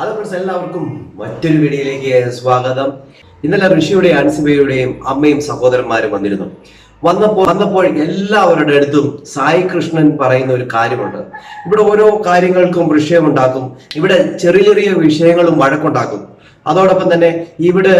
Hello friends എല്ലാവർക്കും മറ്റൊരു വീഡിയോയിലേക്ക് സ്വാഗതം. ഇന്നലെ ഋഷിയുടെ അൻസിബയുടെയും അമ്മയും സഹോദരന്മാരും വന്നിരുന്നു. വന്നപ്പോൾ വന്നപ്പോൾ എല്ലാവരുടെ അടുത്തും സായി കൃഷ്ണൻ പറയുന്ന ഒരു കാര്യമുണ്ട്. ഇവിടെ ഓരോ കാര്യങ്ങൾക്കും വിഷയമുണ്ടാക്കും. ഇവിടെ ചെറിയ ചെറിയ വിഷയങ്ങളും വഴക്കുണ്ടാക്കും. അതോടൊപ്പം തന്നെ ഇവിടെ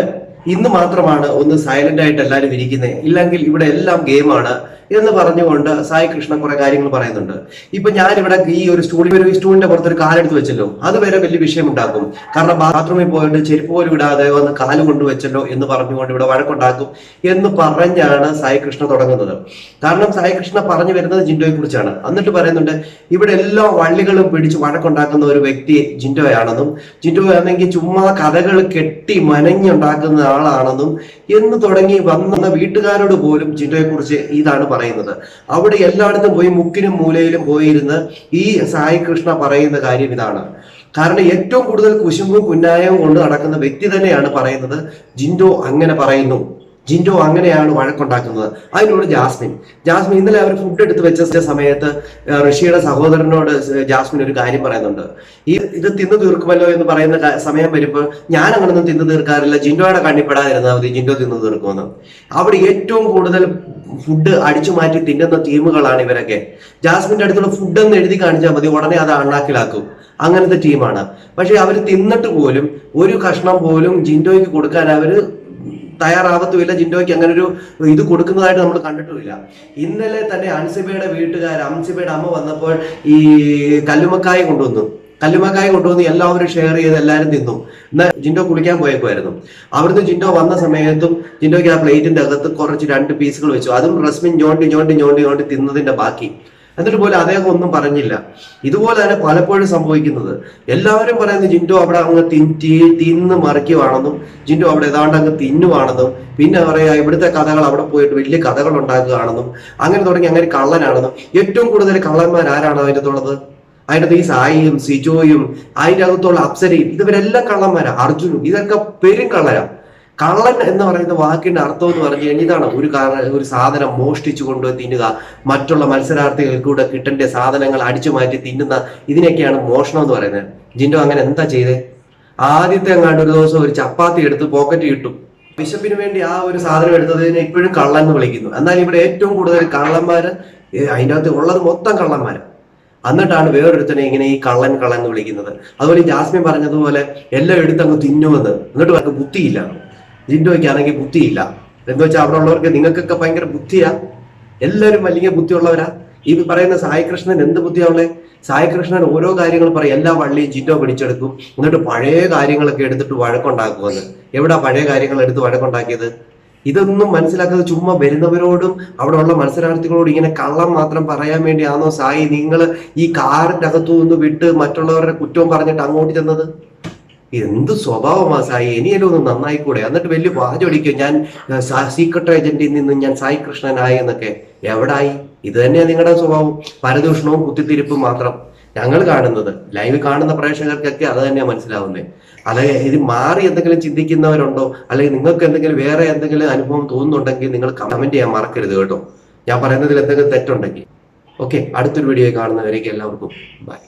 ഇന്ന് മാത്രമാണ് ഒന്ന് സൈലന്റ് ആയിട്ട് എല്ലാവരും ഇരിക്കുന്നത് ഇല്ലെങ്കിൽ ഇവിടെ എല്ലാം ഗെയിമാണ് എന്ന് പറഞ്ഞുകൊണ്ട് സായി കൃഷ്ണൻ കുറെ കാര്യങ്ങൾ പറയുന്നുണ്ട്. ഇപ്പൊ ഞാൻ ഇവിടെ ഈ ഒരു സ്റ്റൂഡിയോ ഒരു സ്റ്റൂഡിന്റെ പുറത്തൊരു കാലെടുത്ത് വെച്ചല്ലോ. അത് വരെ വലിയ വിഷയമുണ്ടാക്കും. കാരണം ബാത്റൂമിൽ പോയിട്ട് ചെരുപ്പ് പോലും ഇടാതെ വന്ന് കാൽ കൊണ്ടുവച്ചല്ലോ എന്ന് പറഞ്ഞുകൊണ്ട് ഇവിടെ വഴക്കുണ്ടാക്കും എന്ന് പറഞ്ഞാണ് സായി കൃഷ്ണ തുടങ്ങുന്നത്. കാരണം സായി കൃഷ്ണ പറഞ്ഞു വരുന്നത് ജിൻഡോയെ കുറിച്ചാണ്. എന്നിട്ട് പറയുന്നുണ്ട് ഇവിടെ എല്ലാ വള്ളികളും പിടിച്ച് വഴക്കുണ്ടാക്കുന്ന ഒരു വ്യക്തി ജിൻഡോയാണെന്നും ജിൻഡോ ആണെങ്കിൽ ചുമ്മാ കഥകൾ കെട്ടി മനഞ്ഞുണ്ടാക്കുന്ന ആളാണെന്നും എന്ന് തുടങ്ങി വന്ന വീട്ടുകാരോട് പോലും ജിൻഡോയെ കുറിച്ച് ഇതാണ് പറയുന്നത്. അവിടെ എല്ലായിടത്തും പോയി മുക്കിനും മൂലയിലും പോയിരുന്ന് ഈ സായി കൃഷ്ണ പറയുന്ന കാര്യം ഇതാണ്. കാരണം ഏറ്റവും കൂടുതൽ കുശുമ്പും കുന്നായവും കൊണ്ട് നടക്കുന്ന വ്യക്തി തന്നെയാണ് പറയുന്നത്. ജിൻഡോ അങ്ങനെ പറയുന്നു. ജിൻഡോ അങ്ങനെയാണ് വഴക്കുണ്ടാക്കുന്നത്. അതിനോട് ജാസ്മിൻ. ജാസ്മിൻ ഇന്നലെ അവർ ഫുഡ് എടുത്ത് വെച്ച സമയത്ത് ഋഷിയുടെ സഹോദരനോട് ജാസ്മിൻ ഒരു കാര്യം പറയുന്നുണ്ട്. ഈ ഇത് തിന്നു തീർക്കുമല്ലോ എന്ന് പറയുന്ന സമയം വരുമ്പോൾ ഞാൻ അങ്ങനൊന്നും തിന്നു തീർക്കാറില്ല. ജിൻഡോയുടെ കണ്ണിപ്പെടാതിരുന്നാൽ മതി. ജിൻഡോ തിന്നു തീർക്കുമെന്ന്. അവിടെ ഏറ്റവും കൂടുതൽ ഫുഡ് അടിച്ചു മാറ്റി തിന്നുന്ന ടീമുകളാണ് ഇവരൊക്കെ. ജാസ്മിന്റെ അടുത്തുള്ള ഫുഡ് എന്ന് എഴുതി കാണിച്ചാൽ മതി. ഉടനെ അത് അണ്ണാക്കിലാക്കും. അങ്ങനത്തെ ടീമാണ്. പക്ഷെ അവർ തിന്നിട്ട് പോലും ഒരു കഷ്ണം പോലും ജിൻഡോയ്ക്ക് കൊടുക്കാൻ അവർ തയ്യാറാവത്തുമില്ല ജിൻഡോയ്ക്ക് അങ്ങനെ ഒരു ഇത് കൊടുക്കുന്നതായിട്ട് നമ്മൾ കണ്ടിട്ടുമില്ല. ഇന്നലെ തന്നെ അൻസിബയുടെ വീട്ടുകാർ അൻസിബയുടെ അമ്മ വന്നപ്പോൾ ഈ കല്ലുമക്കായ കൊണ്ടുവന്നു. കല്ലുമക്കായ കൊണ്ടുവന്ന് എല്ലാവരും ഷെയർ ചെയ്ത് എല്ലാവരും തിന്നു. എന്നാൽ ജിൻഡോ കുളിക്കാൻ പോയേക്കുമായിരുന്നു അവിടുന്ന് ജിൻഡോ വന്ന സമയത്തും ജിൻഡോയ്ക്ക് ആ പ്ലേറ്റിന്റെ അകത്ത് കുറച്ച് രണ്ട് പീസുകൾ വെച്ചു. അതും റസ്മിൻ ഞോണ്ടി ഞോണ്ടി ഞോണ്ടി ഞോണ്ടി തിന്നതിന്റെ ബാക്കി. എന്നിട്ട് പോലും അദ്ദേഹം ഒന്നും പറഞ്ഞില്ല. ഇതുപോലെ തന്നെ പലപ്പോഴും സംഭവിക്കുന്നത്. എല്ലാവരും പറയുന്നത് ജിൻഡോ അവിടെ അങ്ങ് തിൻ- തി- തിന്ന് മറിക്കുവാണെന്നും ജിൻഡോ അവിടെ ഏതാണ്ട് അങ്ങ് തിന്നുവാണെന്നും പിന്നെ പറയാ ഇവിടുത്തെ കഥകൾ അവിടെ പോയിട്ട് വലിയ കഥകൾ ഉണ്ടാക്കുകയാണെന്നും അങ്ങനെ തുടങ്ങി അങ്ങനെ കള്ളനാണെന്നും. ഏറ്റവും കൂടുതൽ കള്ളന്മാർ ആരാണ് അതിന്റെ അകത്തുള്ളത് അതിന്റെ ഈ സായിയും സിജോയും അതിന്റെ അകത്തുള്ള അപ്സരയും ഇതുവരെല്ലാം കള്ളന്മാരാ. അർജുനും ഇതൊക്കെ പെരും കള്ളരാ. കള്ളൻ എന്ന് പറയുന്ന വാക്കിന്റെ അർത്ഥം എന്ന് പറഞ്ഞു കഴിഞ്ഞാൽ ഇതാണ്. ഒരു ഒരു സാധനം മോഷ്ടിച്ചു കൊണ്ടുപോയി തിന്നുക. മറ്റുള്ള മത്സരാർത്ഥികൾക്കൂടെ കിട്ടേണ്ട സാധനങ്ങൾ അടിച്ചു മാറ്റി തിന്നുന്ന ഇതിനൊക്കെയാണ് മോഷണം എന്ന് പറയുന്നത്. ജിൻഡോ അങ്ങനെ എന്താ ചെയ്തേ? ആദ്യത്തെ അങ്ങാണ്ട് ഒരു ദിവസം ഒരു ചപ്പാത്തി എടുത്ത് പോക്കറ്റ് കിട്ടും ബിഷപ്പിന് വേണ്ടി ആ ഒരു സാധനം എടുത്തതിനെ ഇപ്പോഴും കള്ളൻ എന്ന് വിളിക്കുന്നു. എന്നാൽ ഇവിടെ ഏറ്റവും കൂടുതൽ കള്ളന്മാര് ഏ, അതിന്റെ അകത്ത് ഉള്ളത് മൊത്തം കള്ളന്മാർ എന്നിട്ടാണ് വേറൊരുത്തനെ ഇങ്ങനെ ഈ കള്ളൻ കള്ളൻ എന്ന് വിളിക്കുന്നത്. അതുപോലെ ജാസ്മിൻ പറഞ്ഞതുപോലെ എല്ലാം എടുത്തങ്ങ് തിന്നുമെന്ന്. എന്നിട്ട് അവർക്ക് ബുദ്ധിയില്ല. ജിൻഡോയ്ക്കാണെങ്കിൽ ബുദ്ധിയില്ല. എന്ന് വെച്ചാൽ അവിടെ ഉള്ളവർക്ക് നിങ്ങൾക്കൊക്കെ ഭയങ്കര ബുദ്ധിയാ. എല്ലാവരും വലിയ ബുദ്ധിയുള്ളവരാ. ഈ പറയുന്ന സായികൃഷ്ണൻ എന്ത് ബുദ്ധിയാവുള്ളേ സായികൃഷ്ണൻ ഓരോ കാര്യങ്ങൾ പറയും. എല്ലാ വള്ളിയും ജിൻഡോ പിടിച്ചെടുക്കും. എന്നിട്ട് പഴയ കാര്യങ്ങളൊക്കെ എടുത്തിട്ട് വഴക്കുണ്ടാക്കുമെന്ന്. എവിടെ പഴയ കാര്യങ്ങൾ എടുത്ത് വഴക്കുണ്ടാക്കിയത്? ഇതൊന്നും മനസ്സിലാക്കാതെ ചുമ്മാ വരുന്നവരോടും അവിടെ ഉള്ള മത്സരാർത്ഥികളോടും ഇങ്ങനെ കള്ളം മാത്രം പറയാൻ വേണ്ടിയാണോ സായി നിങ്ങൾ ഈ കാറിന്റെ അകത്തു നിന്ന് വിട്ട് മറ്റുള്ളവരുടെ കുറ്റവും പറഞ്ഞിട്ട് അങ്ങോട്ട് ചെന്നത്? എന്ത് സ്വഭാവമാ സായി? ഇനിയെല്ലാം ഒന്ന് നന്നായിക്കൂടെ? എന്നിട്ട് വലിയ വാചടിക്കും ഞാൻ സീക്രട്ട് ഏജന്റിൽ നിന്ന് ഞാൻ സായി കൃഷ്ണനായി എന്നൊക്കെ. എവിടായി? ഇത് തന്നെയാണ് നിങ്ങളുടെ സ്വഭാവം. പരദൂഷണവും കുത്തിത്തിരിപ്പും മാത്രം ഞങ്ങൾ കാണുന്നത്. ലൈവ് കാണുന്ന പ്രേക്ഷകർക്കൊക്കെ അത് തന്നെയാണ് മനസ്സിലാവുന്നത് അല്ലെ ഇത് മാറി എന്തെങ്കിലും ചിന്തിക്കുന്നവരുണ്ടോ? അല്ലെങ്കിൽ നിങ്ങൾക്ക് എന്തെങ്കിലും വേറെ എന്തെങ്കിലും അനുഭവം തോന്നുന്നുണ്ടെങ്കിൽ നിങ്ങൾ കമന്റ് ചെയ്യാൻ മറക്കരുത് കേട്ടോ. ഞാൻ പറയുന്നതിൽ എന്തെങ്കിലും തെറ്റുണ്ടെങ്കിൽ. ഓക്കെ അടുത്തൊരു വീഡിയോ കാണുന്നവരേക്ക് എല്ലാവർക്കും ബൈ